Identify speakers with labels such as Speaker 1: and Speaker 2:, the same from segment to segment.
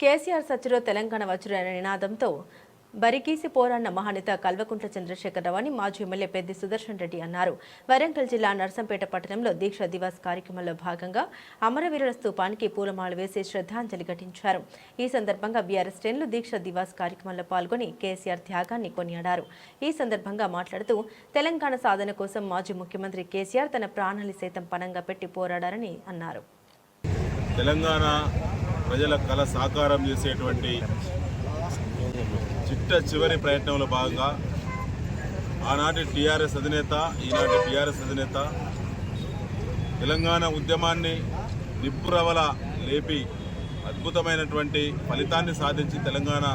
Speaker 1: కేసీఆర్ సచ్చిలో తెలంగాణ వచ్చుర నినాదంతో బరికీసి పోరాడిన మహానేత కల్వకుంట్ల చంద్రశేఖరరావు అని మాజీ ఎమ్మెల్యే పెద్ది సుదర్శన్ రెడ్డి అన్నారు. వరంగల్ జిల్లా నర్సంపేట పట్టణంలో దీక్ష దివాస్ కార్యక్రమంలో భాగంగా అమరవీరుల స్థూపానికి పూలమాల వేసి శ్రద్ధాంజలి ఘటించారు. ఈ సందర్భంగా బీఆర్ఎస్ శ్రేణులు దీక్ష దివాస్ కార్యక్రమంలో పాల్గొని కేసీఆర్ త్యాగాన్ని కొనియాడారు. ఈ సందర్భంగా మాట్లాడుతూ తెలంగాణ సాధన కోసం మాజీ ముఖ్యమంత్రి కేసీఆర్ తన ప్రాణాలు సైతం పణంగా పెట్టి పోరాడారని అన్నారు.
Speaker 2: తెలంగాణ ప్రజల కళ సాకారం చేసేటువంటి చిట్ట చివరి ప్రయత్నంలో భాగంగా ఆనాటి టీఆర్ఎస్ అధినేత ఈనాటి టీఆర్ఎస్ అధినేత తెలంగాణ ఉద్యమాన్ని నిప్పురవల లేపి అద్భుతమైనటువంటి ఫలితాన్ని సాధించి తెలంగాణ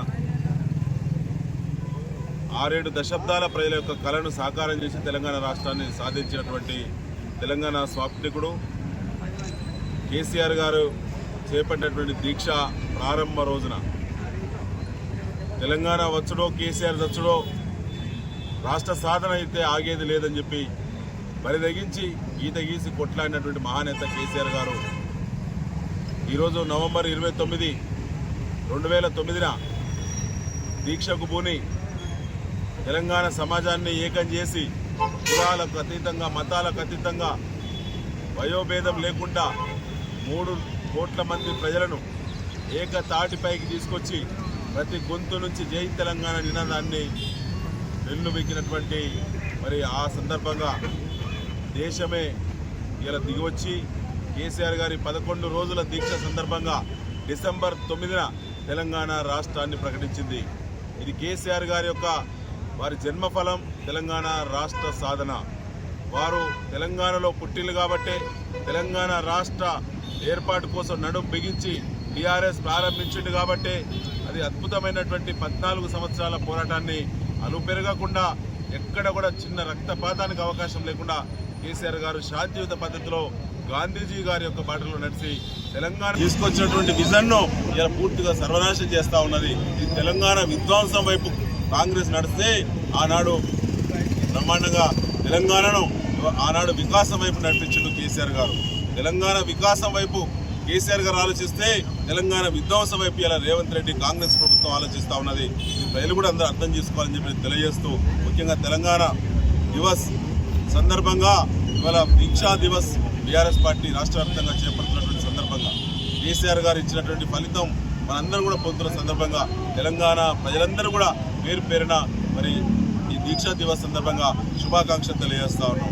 Speaker 2: ఆరేడు దశాబ్దాల ప్రజల యొక్క కళను సాకారం చేసి తెలంగాణ రాష్ట్రాన్ని సాధించినటువంటి తెలంగాణ స్వాప్నికుడు కేసీఆర్ గారు చేపట్టినటువంటి దీక్ష ప్రారంభ రోజున. తెలంగాణ వచ్చడో కేసీఆర్ వచ్చడో రాష్ట్ర సాధన అయితే ఆగేది లేదని చెప్పి పరిదగించి గీత గీసి కొట్లాడినటువంటి మహానేత కేసీఆర్ గారు. ఈరోజు నవంబర్ ఇరవై తొమ్మిది రెండు వేల తొమ్మిదిన దీక్షకు పూని తెలంగాణ సమాజాన్ని ఏకం చేసి కులాలకు అతీతంగా మతాలకు అతీతంగా వయోభేదం లేకుండా మూడు కోట్ల మంది ప్రజలను ఏకతాటిపైకి తీసుకొచ్చి ప్రతి గొంతు నుంచి జై తెలంగాణ నినాదాన్ని వెల్లువెక్కినటువంటి మరి ఆ సందర్భంగా దేశమే ఇలా దిగివచ్చి కేసీఆర్ గారి పదకొండు రోజుల దీక్ష సందర్భంగా డిసెంబర్ తొమ్మిదిన తెలంగాణ రాష్ట్రాన్ని ప్రకటించింది. ఇది కేసీఆర్ గారి యొక్క వారి జన్మఫలం తెలంగాణ రాష్ట్ర సాధన. వారు తెలంగాణలో పుట్టిల్లు కాబట్టే తెలంగాణ రాష్ట్ర ఏర్పాటు కోసం నడుం బిగించి టీఆర్ఎస్ ప్రారంభించింది కాబట్టే అది అద్భుతమైనటువంటి పద్నాలుగు సంవత్సరాల పోరాటాన్ని అలుపెరగకుండా ఎక్కడ కూడా చిన్న రక్తపాతానికి అవకాశం లేకుండా కేసీఆర్ గారు శాంతియుత పద్ధతిలో గాంధీజీ గారి యొక్క బాటలో నడిచి తెలంగాణ తీసుకొచ్చినటువంటి విజన్ను ఇలా పూర్తిగా సర్వనాశం చేస్తా ఉన్నది. ఈ తెలంగాణ విధ్వంసం వైపు కాంగ్రెస్ నడిస్తే ఆనాడు బ్రహ్మాండంగా తెలంగాణను ఆనాడు వికాసం వైపు నడిపించిండు కేసీఆర్ గారు. తెలంగాణ వికాసం వైపు కేసీఆర్ గారు ఆలోచిస్తే తెలంగాణ విధ్వంసం వైపు ఇలా రేవంత్ రెడ్డి కాంగ్రెస్ ప్రభుత్వం ఆలోచిస్తూ ఉన్నది. ప్రజలు కూడా అందరూ అర్థం చేసుకోవాలని చెప్పి తెలియజేస్తూ ముఖ్యంగా తెలంగాణ దివస్ సందర్భంగా ఇవాళ దీక్షా దివస్ బీఆర్ఎస్ పార్టీ రాష్ట్ర వ్యాప్తంగా చేపడుతున్నటువంటి సందర్భంగా కేసీఆర్ గారు ఇచ్చినటువంటి ఫలితం మనందరం కూడా పొందుతున్న సందర్భంగా తెలంగాణ ప్రజలందరూ కూడా పేరు పేరున మరి ఈ దీక్షా దివస్ సందర్భంగా శుభాకాంక్షలు తెలియజేస్తా ఉన్నాం.